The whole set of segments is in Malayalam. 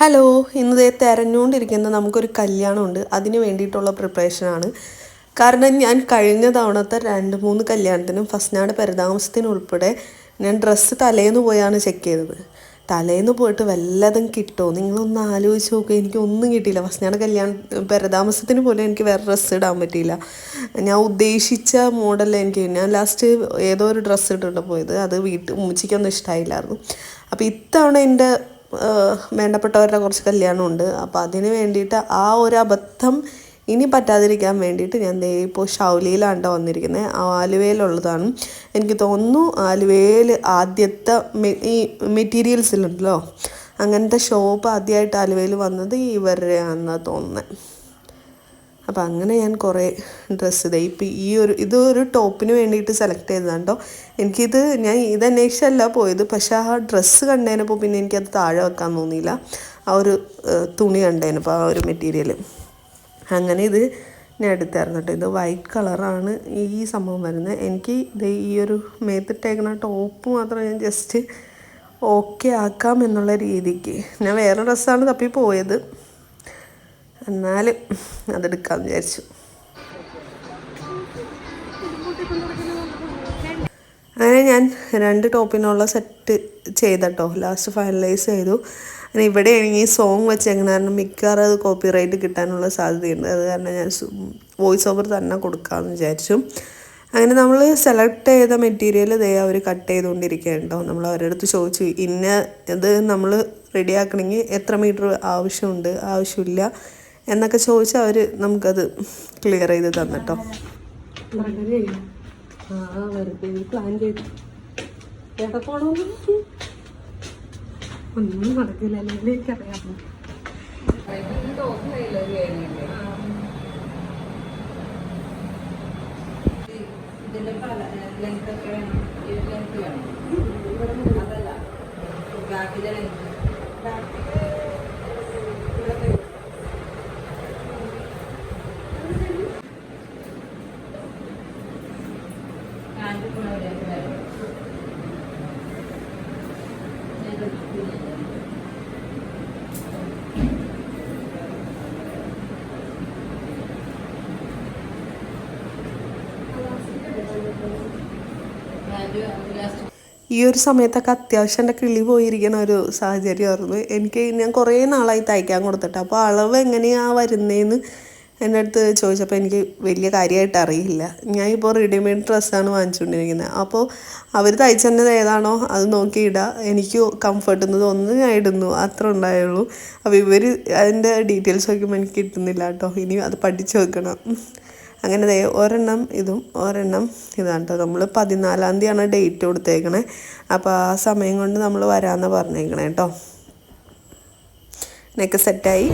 ഹലോ ഇന്ന് തെരഞ്ഞുകൊണ്ടിരിക്കുന്ന നമുക്കൊരു കല്യാണമുണ്ട്. അതിന് വേണ്ടിയിട്ടുള്ള പ്രിപ്പറേഷനാണ്. കാരണം ഞാൻ കഴിഞ്ഞ തവണത്തെ രണ്ട് മൂന്ന് കല്യാണത്തിനും ഫസ്റ്റ് നാട് പെരതാമസത്തിനും ഞാൻ ഡ്രസ്സ് തലേന്ന് പോയാണ് ചെക്ക് ചെയ്തത്. തലേന്ന് പോയിട്ട് വല്ലതും കിട്ടുമോ നിങ്ങളൊന്ന് ആലോചിച്ച് നോക്കുക എനിക്ക് ഒന്നും കിട്ടിയില്ല. ഫസ്റ്റ് നാട് കല്യാണം പരതാമസത്തിന് പോലും എനിക്ക് വേറെ ഡ്രസ്സ് ഇടാൻ പറ്റിയില്ല. ഞാൻ ഉദ്ദേശിച്ച മോഡൽ എനിക്ക് ഞാൻ ലാസ്റ്റ് ഏതോ ഒരു ഡ്രസ്സ് ഇട്ടിട്ട് പോയത്. അത് വീട്ടിൽ ഉമ്മച്ചിക്കൊന്നും ഇഷ്ടമായില്ലായിരുന്നു അപ്പോൾ ഇത്തവണ എന്റെ വേണ്ടപ്പെട്ടവരുടെ കുറച്ച് കല്യാണമുണ്ട്. അപ്പോൾ അതിന് വേണ്ടിയിട്ട് ആ ഒരു അബദ്ധം ഇനി പറ്റാതിരിക്കാൻ വേണ്ടിയിട്ട് ഞാൻ ദേ ഇപ്പോൾ ഷൗലിയിലാണ് വന്നിരിക്കുന്നത് ആലുവയിലുള്ളതാണ്. എനിക്ക് തോന്നുന്നു ആലുവയിൽ ആദ്യത്തെ ഈ മെറ്റീരിയൽസിലുണ്ടല്ലോ. അങ്ങനത്തെ ഷോപ്പ് ആദ്യമായിട്ട് ആലുവയിൽ വന്നത് ഇവരുടെയാണെന്നാണ് തോന്നുന്നത് അപ്പോൾ അങ്ങനെ ഞാൻ കുറേ ഡ്രസ്സ് ഇതേ. ഇപ്പം ഈ ഒരു ഇത് ഒരു ടോപ്പിന് വേണ്ടിയിട്ട് സെലക്ട് ചെയ്തതാണ് കേട്ടോ എനിക്കിത് ഞാൻ ഇത് അന്വേഷിച്ചല്ല പോയത്. പക്ഷേ ആ ഡ്രസ്സ് കണ്ടതിനപ്പോൾ പിന്നെ എനിക്കത് താഴെ വെക്കാൻ തോന്നിയില്ല. ആ ഒരു തുണി കണ്ടതിനപ്പോൾ ആ ഒരു മെറ്റീരിയൽ അങ്ങനെ ഇത് ഞാൻ എടുത്തായിരുന്നു കേട്ടോ. ഇത് വൈറ്റ് കളറാണ് ഈ സംഭവം വരുന്നത്. എനിക്ക് ഇത് ഈ ഒരു മേത്തിട്ടേക്കുന്ന ടോപ്പ് മാത്രം ഞാൻ ജസ്റ്റ് ഓക്കെ ആക്കാം എന്നുള്ള രീതിക്ക്. ഞാൻ വേറെ ഡ്രസ്സാണ് തപ്പി പോയത്. എന്നാലും അതെടുക്കാമെന്ന് വിചാരിച്ചു. അങ്ങനെ ഞാൻ രണ്ട് ടോപ്പിനുള്ള സെറ്റ് ചെയ്തട്ടോ. ലാസ്റ്റ് ഫൈനലൈസ് ചെയ്തു. അങ്ങനെ ഇവിടെ ആണെങ്കിൽ സോങ് വെച്ചേക്കുന്ന കാരണം മിക്കവാറും അത് കോപ്പി റൈറ്റ് കിട്ടാനുള്ള സാധ്യതയുണ്ട്. അത് കാരണം ഞാൻ വോയിസ് ഓവർ തന്നെ കൊടുക്കാമെന്ന് വിചാരിച്ചു. അങ്ങനെ നമ്മൾ സെലക്ട് ചെയ്ത മെറ്റീരിയൽ ദേ അവർ കട്ട് ചെയ്തുകൊണ്ടിരിക്കുകയുണ്ടോ നമ്മൾ അവരുടെ അടുത്ത് ചോദിച്ചു ഇന്ന ഇത് നമ്മൾ റെഡിയാക്കണമെങ്കിൽ എത്ര മീറ്റർ ആവശ്യമുണ്ട്? ആവശ്യമില്ല. എന്നൊക്കെ ചോദിച്ചാൽ അവർ നമുക്കത് ക്ലിയർ ചെയ്ത് തന്നിട്ടോ. ഒന്നും നടക്കില്ല ഇതിന്റെ പല ലെങ്ത് ഒക്കെ വേണം ഈ ലെങ്ത് വേണം അതല്ല ബാക്കിലെ ലെങ്ത് ഈ ഒരു സമയത്തൊക്കെ അത്യാവശ്യം എന്റെ കിളി പോയിരിക്കുന്ന ഒരു സാഹചര്യമായിരുന്നു. എനിക്ക് ഞാൻ കുറേ നാളായി തയ്ക്കാൻ കൊടുത്തിട്ട്. അപ്പോൾ അളവ് എങ്ങനെയാണ് വരുന്നതെന്ന് എന്റെ അടുത്ത് ചോദിച്ചപ്പോൾ എനിക്ക് വലിയ കാര്യമായിട്ട് അറിയില്ല. ഞാൻ ഇപ്പോൾ റെഡിമെയ്ഡ് ഡ്രസ്സാണ് വാങ്ങിച്ചുകൊണ്ടിരിക്കുന്നത്. അപ്പോൾ അവർ തയ്ച്ചെന്നത് ഏതാണോ അത് നോക്കി ഇടുക എനിക്ക് കംഫർട്ട് എന്ന് തോന്നുന്നു ഞാൻ ഇടുന്നു. അത്ര ഉണ്ടായുള്ളൂ. അപ്പോൾ ഇവർ അതിന്റെ ഡീറ്റെയിൽസ് നോക്കുമ്പോൾ എനിക്ക് കിട്ടുന്നില്ല കേട്ടോ. ഇനി അത് പഠിച്ചു വെക്കണം. അങ്ങനെ ദേ ഒരെണ്ണം ഇതും ഒരെണ്ണം ഇതാണ് കേട്ടോ നമ്മൾ പതിനാലാം തീയതിയാണ് ഡേറ്റ് കൊടുത്തേക്കണേ. അപ്പോൾ ആ സമയം കൊണ്ട് നമ്മൾ വരാമെന്ന് പറഞ്ഞേക്കണേ കേട്ടോ നെക്ക് സെറ്റായി.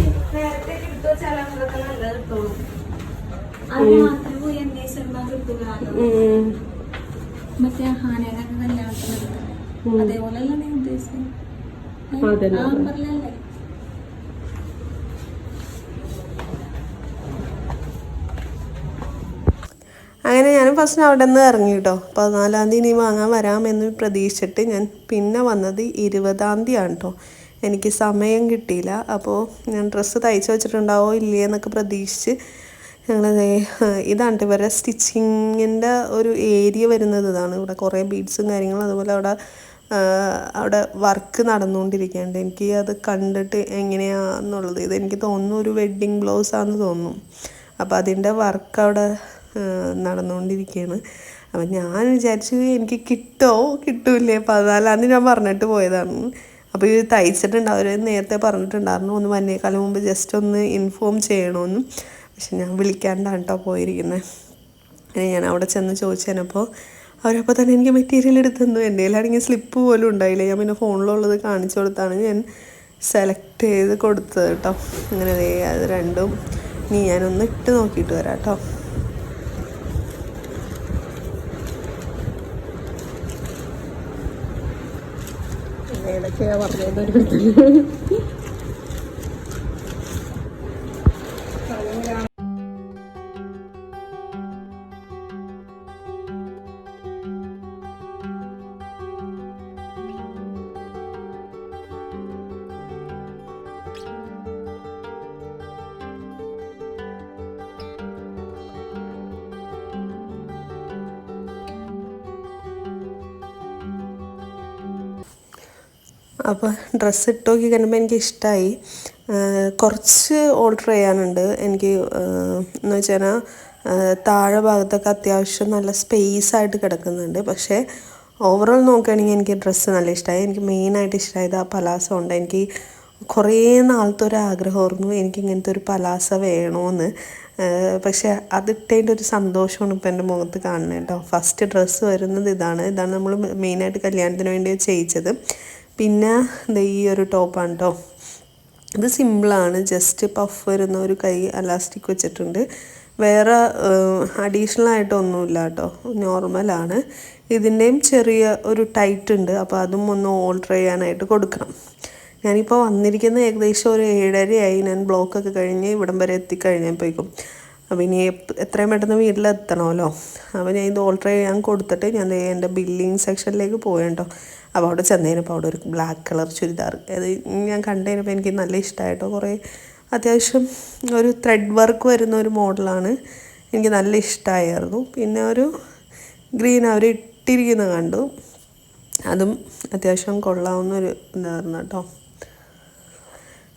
മറ്റേ ഹാനേനൊക്കെ കല്യാണത്തിന് അതേപോലെയല്ല ഉദ്ദേശിച്ചത്. ആ പറഞ്ഞല്ലേ അങ്ങനെ ഞാൻ ഫസ്റ്റ് അവിടെ നിന്ന് ഇറങ്ങി കേട്ടോ പതിനാലാം തീയതി ഇനി വാങ്ങാൻ വരാമെന്ന് പ്രതീക്ഷിച്ചിട്ട് ഞാൻ പിന്നെ വന്നത് ഇരുപതാം തീയതിയാണ് കേട്ടോ എനിക്ക് സമയം കിട്ടിയില്ല. അപ്പോൾ ഞാൻ ഡ്രസ്സ് തയ്ച്ച് വെച്ചിട്ടുണ്ടാവോ ഇല്ലേ എന്നൊക്കെ പ്രതീക്ഷിച്ച് ഞങ്ങൾ ഇതാണ് ഇവരെ സ്റ്റിച്ചിങ്ങിന്റെ ഒരു ഏരിയ വരുന്നത്. ഇതാണ് ഇവിടെ കുറേ ബീഡ്സും കാര്യങ്ങളും അതുപോലെ അവിടെ അവിടെ വർക്ക് നടന്നുകൊണ്ടിരിക്കുകയുണ്ട് എനിക്ക് അത് കണ്ടിട്ട് എങ്ങനെയാണെന്നുള്ളത് ഇത് എനിക്ക് തോന്നുന്നു ഒരു വെഡ്ഡിങ് ബ്ലൗസാണെന്ന് തോന്നുന്നു. അപ്പോൾ അതിന്റെ വർക്ക് അവിടെ നടന്നുകൊണ്ടിരിക്കുകയാണ് അപ്പം ഞാൻ വിചാരിച്ചു എനിക്ക് കിട്ടോ? കിട്ടൂലേ പതിനാലാം തീയതി ഞാൻ പറഞ്ഞിട്ട് പോയതാണ്. അപ്പോൾ ഇത് തയ്ച്ചിട്ടുണ്ട്. അവർ നേരത്തെ പറഞ്ഞിട്ടുണ്ടായിരുന്നു. ഒന്ന് വന്നേക്കാലം മുമ്പ് ജസ്റ്റ് ഒന്ന് ഇൻഫോം ചെയ്യണമെന്നും പക്ഷെ ഞാൻ വിളിക്കാണ്ടാണ് കേട്ടോ പോയിരിക്കുന്നത് അങ്ങനെ ഞാൻ അവിടെ ചെന്ന് ചോദിച്ചതിനപ്പോൾ അവരപ്പോൾ തന്നെ എനിക്ക് മെറ്റീരിയൽ എടുത്തു തന്നു. എന്റെ കയ്യിലാണെങ്കിൽ സ്ലിപ്പ് പോലും ഉണ്ടായില്ല. ഞാൻ പിന്നെ ഫോണിലുള്ളത് കാണിച്ചു കൊടുത്താണ് ഞാൻ സെലക്ട് ചെയ്ത് കൊടുത്തത് കേട്ടോ അങ്ങനെ അത് രണ്ടും നീ ഞാനൊന്ന് ഇട്ട് നോക്കിയിട്ട് വരാം കേട്ടോ ഏതൊക്കെയാ പറഞ്ഞത്. അപ്പോൾ ഡ്രസ്സ് ഇട്ട് നോക്കി കഴിയുമ്പോൾ എനിക്ക് ഇഷ്ടമായി കുറച്ച് ഓർഡർ ചെയ്യാനുണ്ട്. എനിക്ക് എന്ന് വെച്ചാൽ താഴെ ഭാഗത്തൊക്കെ അത്യാവശ്യം നല്ല സ്പേസ് ആയിട്ട് കിടക്കുന്നുണ്ട്. പക്ഷേ ഓവറോൾ നോക്കുകയാണെങ്കിൽ എനിക്ക് ഡ്രസ്സ് നല്ല ഇഷ്ടമായി എനിക്ക് മെയിനായിട്ട് ഇഷ്ടമായത് ആ പലാസ ഉണ്ട് എനിക്ക് കുറേ നാളത്തെ ഒരു ആഗ്രഹമായിരുന്നു എനിക്ക് ഇങ്ങനത്തെ ഒരു പലാസ വേണമെന്ന് പക്ഷെ അതിട്ടതിന്റെ ഒരു സന്തോഷമാണ് ഇപ്പം എന്റെ മുഖത്ത് കാണുന്നത് കേട്ടോ. ഫസ്റ്റ് ഡ്രസ്സ് വരുന്നത് ഇതാണ്. ഇതാണ് നമ്മൾ മെയിനായിട്ട് കല്യാണത്തിന് വേണ്ടി ചെയ്യിച്ചത്. പിന്നെ ഈ ഒരു ടോപ്പാണ് കേട്ടോ ഇത് സിമ്പിളാണ്. ജസ്റ്റ് പഫ് വരുന്ന ഒരു കൈ അലാസ്റ്റിക് വെച്ചിട്ടുണ്ട്. വേറെ അഡീഷണൽ ആയിട്ടൊന്നുമില്ല കേട്ടോ നോർമലാണ് ഇതിന്റെയും ചെറിയ ഒരു ടൈറ്റ് ഉണ്ട്. അപ്പോൾ അതും ഒന്ന് ഓൾട്ടർ ചെയ്യാനായിട്ട് കൊടുക്കണം. ഞാനിപ്പോൾ വന്നിരിക്കുന്ന ഏകദേശം ഒരു ഏഴരയായി. ഞാൻ ബ്ലോക്കൊക്കെ കഴിഞ്ഞ് ഇവിടം വരെ എത്തിക്കഴിഞ്ഞപ്പോഴേക്കും അപ്പോൾ ഇനി എത്രയും പെട്ടെന്ന് വീട്ടിലെത്തണമല്ലോ. അപ്പോൾ ഞാൻ ഇത് ഓൾട്ടർ ചെയ്യാൻ കൊടുത്തിട്ട് ഞാൻ എന്റെ ബില്ലിംഗ് സെക്ഷനിലേക്ക് പോയിട്ടോ അപ്പോൾ അവിടെ ചെന്നതിനപ്പോൾ അവിടെ ഒരു ബ്ലാക്ക് കളർ ചുരിദാർ. അത് ഞാൻ കണ്ടതിനപ്പോൾ എനിക്ക് നല്ല ഇഷ്ടമായിട്ടോ കുറേ അത്യാവശ്യം ഒരു ത്രെഡ് വർക്ക് വരുന്ന ഒരു മോഡലാണ്. എനിക്ക് നല്ല ഇഷ്ടമായിരുന്നു പിന്നെ ഒരു ഗ്രീൻ അവർ ഇട്ടിരിക്കുന്നത് കണ്ടു. അതും അത്യാവശ്യം കൊള്ളാവുന്ന ഒരു ഇതായിരുന്നു കേട്ടോ.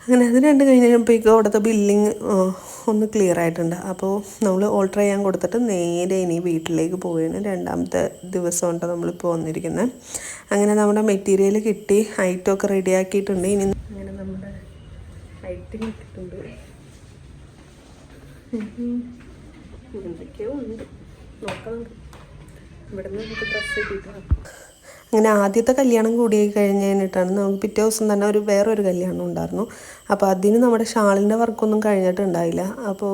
അങ്ങനെ അത് രണ്ട് കഴിഞ്ഞപ്പോഴേക്കും അവിടുത്തെ ബില്ലിങ് ഒന്ന് ക്ലിയർ ആയിട്ടുണ്ട്. അപ്പോൾ നമ്മൾ ഓൾട്ടർ ചെയ്യാൻ കൊടുത്തിട്ട് നേരെ ഇനി വീട്ടിലേക്ക് പോവുകയാണ്. രണ്ടാമത്തെ ദിവസമുണ്ട് നമ്മളിപ്പോൾ വന്നിരിക്കുന്നത് അങ്ങനെ നമ്മുടെ മെറ്റീരിയൽ കിട്ടി ഹൈറ്റൊക്കെ റെഡിയാക്കിയിട്ടുണ്ട് ഇനി അങ്ങനെ നമ്മുടെ ഹൈറ്റ് കിട്ടിയിട്ടുണ്ട്. എന്തൊക്കെയോ ഉണ്ട്. നോക്കണം ഇവിടെ നിന്ന് നമുക്ക് ഡ്രസ്സ് കിട്ടിയിട്ടാണ് അങ്ങനെ ആദ്യത്തെ കല്യാണം കൂടി കഴിഞ്ഞ് കഴിഞ്ഞിട്ടാണ് നമുക്ക് പിറ്റേ ദിവസം തന്നെ ഒരു വേറൊരു കല്യാണം ഉണ്ടായിരുന്നു. അപ്പോൾ അതിന് നമ്മുടെ ഷാളിന്റെ വർക്കൊന്നും കഴിഞ്ഞിട്ടുണ്ടായില്ല. അപ്പോൾ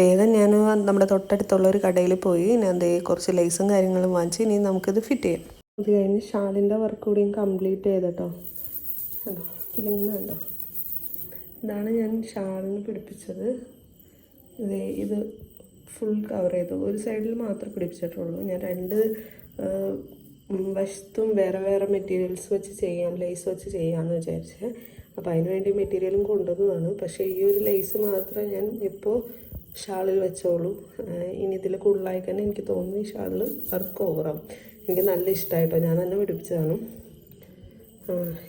വേഗം ഞാൻ നമ്മുടെ തൊട്ടടുത്തുള്ള ഒരു കടയിൽ പോയി. ഞാൻ ദേ കുറച്ച് ലൈസും കാര്യങ്ങളും വാങ്ങിച്ച് ഇനി നമുക്കിത് ഫിറ്റ് ചെയ്യാം. അത് കഴിഞ്ഞ് ഷാളിന്റെ വർക്ക് കൂടിയും കംപ്ലീറ്റ് ചെയ്തിട്ടോ. കണ്ടോ? കിലുങ്ങുന്നുണ്ടോ ഇതാണ് ഞാൻ ഷാളിന് പിടിപ്പിച്ചത്. ഇത് ഫുൾ കവർ ചെയ്തു. ഒരു സൈഡിൽ മാത്രമേ പിടിപ്പിച്ചിട്ടുള്ളൂ. ഞാൻ രണ്ട് വശത്തും വേറെ വേറെ മെറ്റീരിയൽസ് വെച്ച് ചെയ്യാം ലേസ് വെച്ച് ചെയ്യാമെന്ന് വിചാരിച്ച്. അപ്പോൾ അതിന് വേണ്ടി മെറ്റീരിയലും കൊണ്ടുവന്നതാണ്. പക്ഷേ ഈ ഒരു ലേസ് മാത്രമേ ഞാൻ ഇപ്പോൾ ഷാളിൽ വെച്ചോളൂ. ഇനി ഇതിൽ കൂടുതലായി തന്നെ എനിക്ക് തോന്നുന്നു ഈ ഷാളിൽ വർക്ക് ഓവറാവും എനിക്ക് നല്ല ഇഷ്ടമായിട്ടോ ഞാൻ തന്നെ പിടിപ്പിച്ചതാണ്.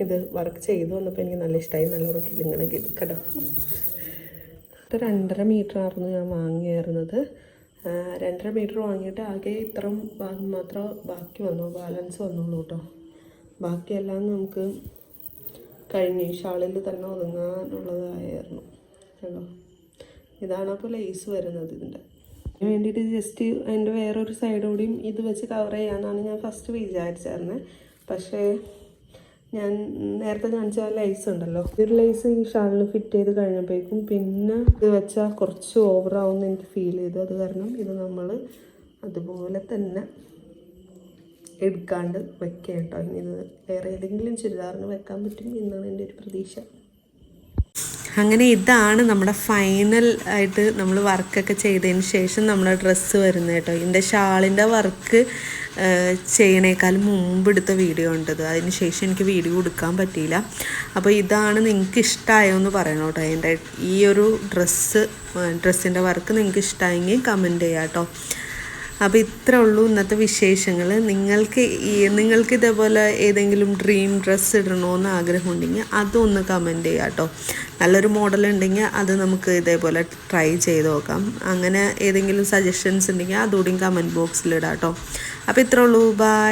ഇത് വർക്ക് ചെയ്തു വന്നപ്പോൾ എനിക്ക് നല്ല ഇഷ്ടമായി നല്ലോണം കിളിങ്ങനെ ഇത് രണ്ടര മീറ്റർ ആയിരുന്നു ഞാൻ വാങ്ങിയായിരുന്നത് രണ്ടര മീറ്റർ വാങ്ങിയിട്ട് ആകെ ഇത്രയും ഭാഗം മാത്രം ബാക്കി വന്നു. ബാലൻസ് വന്നുള്ളൂ കേട്ടോ. ബാക്കിയെല്ലാം നമുക്ക് കഴിഞ്ഞു. ഷാളിൽ തന്നെ ഒതുങ്ങാനുള്ളതായിരുന്നു കേട്ടോ. ഇതാണ് അപ്പോൾ ലേസ് വരുന്നത് ഇതിന്റെ. അതിന് വേണ്ടിയിട്ട് ജസ്റ്റ് അതിന്റെ വേറൊരു സൈഡോടെയും ഇത് വെച്ച് കവർ ചെയ്യാമെന്നാണ് ഞാൻ ഫസ്റ്റ് വിചാരിച്ചായിരുന്നത് പക്ഷേ ഞാൻ നേരത്തെ കാണിച്ച ലൈസ് ഉണ്ടല്ലോ. ഒരു ലൈസ് ഈ ഷാളിൽ ഫിറ്റ് ചെയ്ത് കഴിഞ്ഞപ്പോഴേക്കും പിന്നെ ഇത് വെച്ചാൽ കുറച്ച് ഓവറാവുമെന്ന് എനിക്ക് ഫീൽ ചെയ്തു. അത് കാരണം ഇത് നമ്മൾ അതുപോലെ തന്നെ എടുക്കാണ്ട് വെക്കാം കേട്ടോ ഇനി ഇത് വേറെ ഏതെങ്കിലും ചുരിദാറിന് വെക്കാൻ പറ്റും എന്നാണ് എന്റെ ഒരു പ്രതീക്ഷ. അങ്ങനെ ഇതാണ് നമ്മുടെ ഫൈനൽ ആയിട്ട് നമ്മൾ വർക്കൊക്കെ ചെയ്തതിന് ശേഷം നമ്മുടെ ഡ്രസ്സ് വരുന്നത് കേട്ടോ. ഇതിന്റെ ഷാളിന്റെ വർക്ക് ചെയ്യണേക്കാൾ മുമ്പ് എടുത്ത വീഡിയോ ഉണ്ടത് അതിന് ശേഷം എനിക്ക് വീഡിയോ എടുക്കാൻ പറ്റിയില്ല. അപ്പോൾ ഇതാണ് നിങ്ങൾക്ക് ഇഷ്ടമായോ എന്ന് പറയണം കേട്ടോ. എന്റെ ഈ ഒരു ഡ്രസ്സ് ഡ്രസ്സിന്റെ വർക്ക് നിങ്ങൾക്ക് ഇഷ്ടമായെങ്കിൽ കമന്റ് ചെയ്യാം കേട്ടോ. അപ്പോൾ ഇത്ര ഉള്ളൂ ഇന്നത്തെ വിശേഷങ്ങൾ നിങ്ങൾക്ക് നിങ്ങൾക്ക് ഇതേപോലെ ഏതെങ്കിലും ഡ്രീം ഡ്രസ്സ് ഇടണമെന്ന് ആഗ്രഹമുണ്ടെങ്കിൽ അതൊന്ന് കമന്റ് ചെയ്യുക കേട്ടോ. നല്ലൊരു മോഡൽ ഉണ്ടെങ്കിൽ അത് നമുക്ക് ഇതേപോലെ ട്രൈ ചെയ്ത് നോക്കാം. അങ്ങനെ ഏതെങ്കിലും സജഷൻസ് ഉണ്ടെങ്കിൽ അതുകൂടി കമന്റ് ബോക്സിൽ ഇടാം കേട്ടോ. അപ്പോൾ ഇത്രേ ഉള്ളൂ. ബൈ